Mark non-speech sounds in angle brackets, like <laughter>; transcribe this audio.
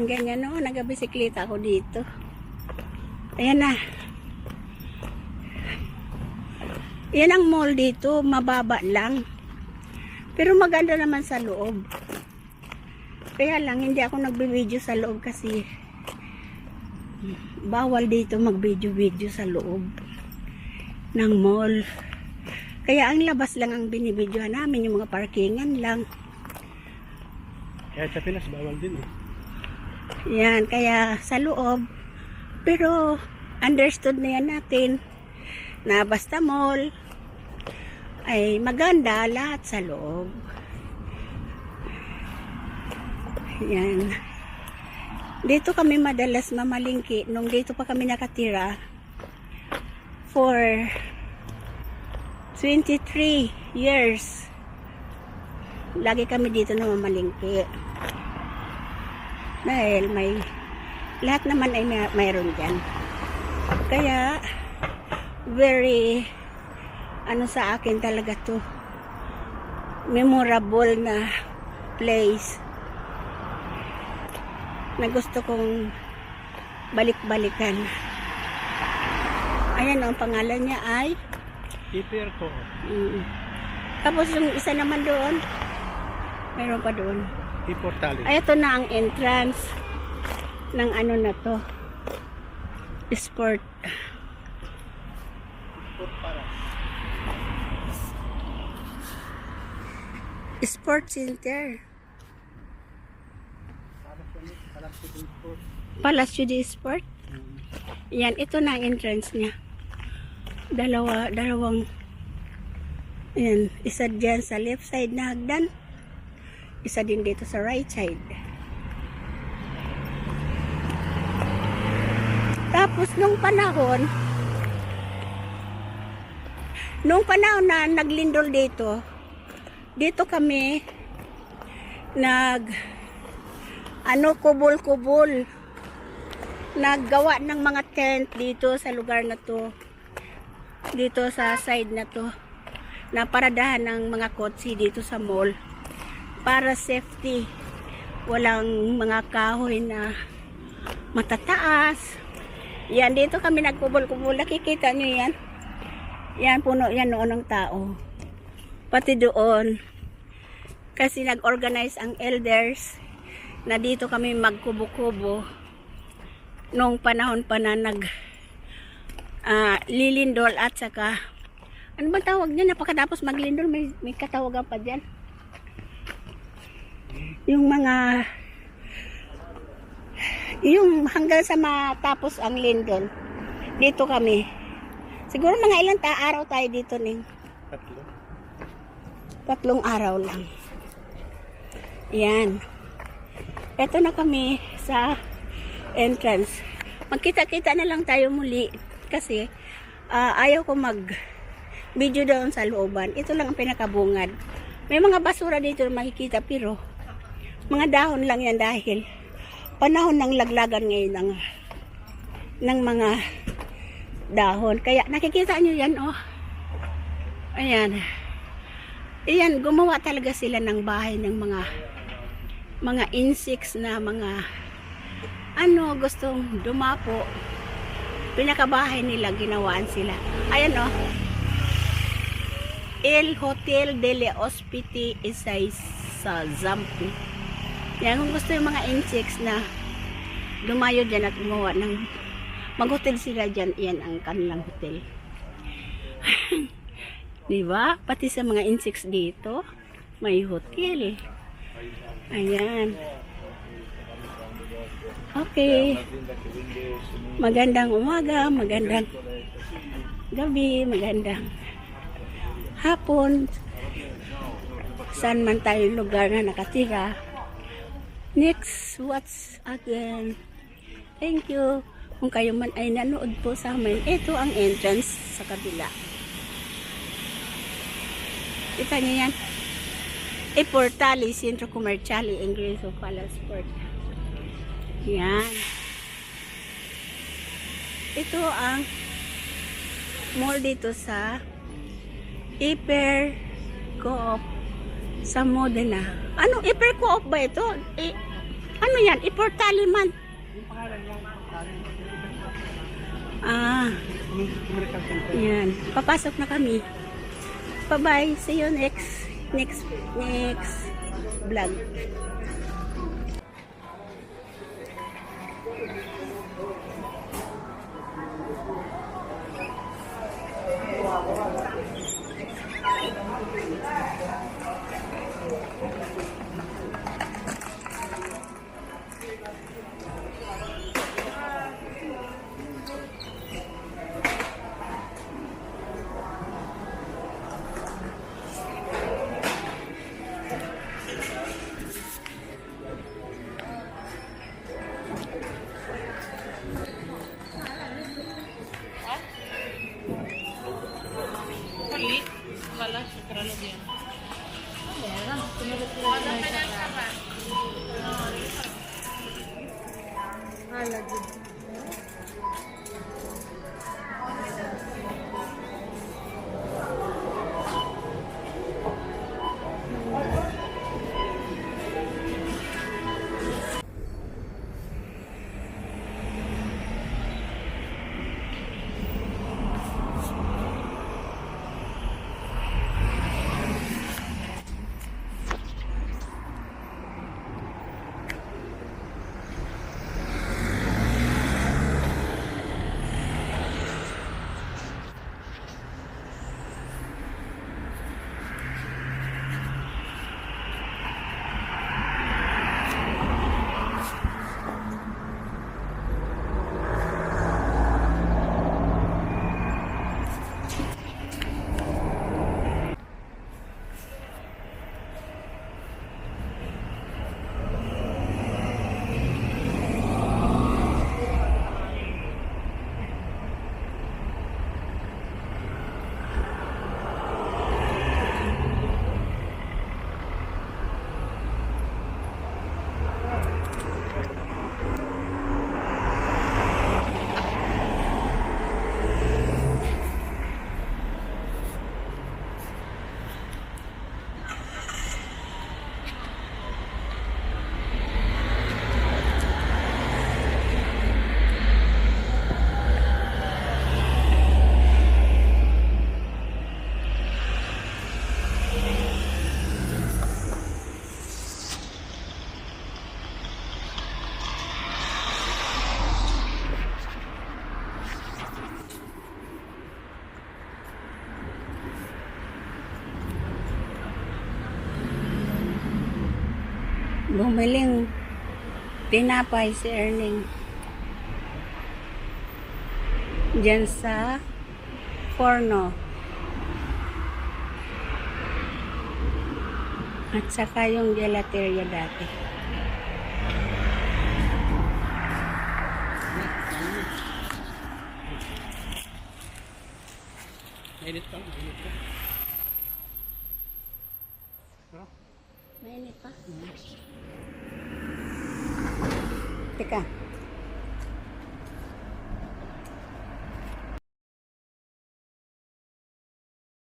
Ayan, ganyan no. Nagabisikleta ako dito. Ayan na. Yan ang mall dito. Mababa lang. Pero maganda naman sa loob. Kaya lang, hindi ako nagbe-video sa loob kasi bawal dito mag-video-video sa loob ng mall. Kaya ang labas lang ang binibidyohan namin, yung mga parkingan lang. Kaya sa Pinas, bawal din eh. Yan, kaya sa loob. Pero understood na yan natin na basta mall ay maganda lahat sa loob. Yan. Dito kami madalas mamalingki nung dito pa kami nakatira for 23 years. Lagi kami dito na mamalingki. Dahil may lahat naman ay may, mayroon dyan. Kaya very ano sa akin talaga to memorable na place na gusto kong balik-balikan. Ayan ang pangalan niya ay Hiper ko. mm, tapos yung isa naman doon meron pa doon Hiportali. ay, ito na ang entrance ng ano na to. Sport. Sport Center. Palacio de Sport. Yan, ito na ang entrance niya. Dalawa, dalawang yan, isa dyan sa left side na hagdan. Isa din dito sa right side. Tapos nung panahon, nung panahon na naglindol dito, dito kami nag ano kubol-kubol naggawa ng mga tent dito sa lugar na to dito sa side na to na paradahan ng mga kotse dito sa mall para safety. Walang mga kahoy na matataas. Yan dito kami nagkubol-kubol. Nakikita nyo yan? Yan puno yan noon ng tao. Pati doon. Kasi nag-organize ang elders na dito kami magkubo-kubo. Nung panahon pa na nag ah, lilindol at saka ano ba tawag niya? Napakatapos maglindol. May, may katawagan pa dyan yung mga yung hanggang sa matapos ang lindol dito kami. Siguro mga ilang ta araw tayo dito ning. Tatlo. tatlong araw lang. Yan. Eto na kami sa entrance. Magkita-kita na lang tayo muli kasi ah, ayaw ko mag video doon sa looban. Ito lang ang pinakabungad. May mga basura dito na makikita pero mga dahon lang yan dahil panahon ng laglagan ngayon ng, ng mga dahon. Kaya nakikita nyo yan, oh. Ayan. Ayan, gumawa talaga sila ng bahay ng mga mga insects na mga ano, gustong dumapo. Pinakabahay nila, ginawaan sila. Ayan, oh. El Hotel de le Hospiti Isay sa Zampi. Yan, kung gusto yung mga insects na lumayo dyan at gumawa ng mag-hotel sila dyan, yan ang kanilang hotel. <laughs> Di ba? Pati sa mga insects dito, may hotel. Ayan. Okay. Magandang umaga, magandang gabi, magandang hapon. Saan man tayo lugar na nakatira. Next, what's again? Thank you. Kung kayo man ay nanood po sa amin, ito ang entrance sa kabila. Kita niyo yan? E Portali, Centro Comerciale, Ingreso Palace Port. Yan. Ito ang mall dito sa Iper Co-op sa Modena. Anong Iper Co-op ba ito? I- Ano yan? Iportaliman. Yung pangalan dali. Ah, yan. Papasok na kami. Bye-bye. See you next, next, next vlog. las chocaralo bien. Vale, ahora Bumiling tinapay si Erning. Diyan sa porno. At saka yung gelateria dati. Mainit pa, mainit pa. ಹೇಳಿಪ್ಪ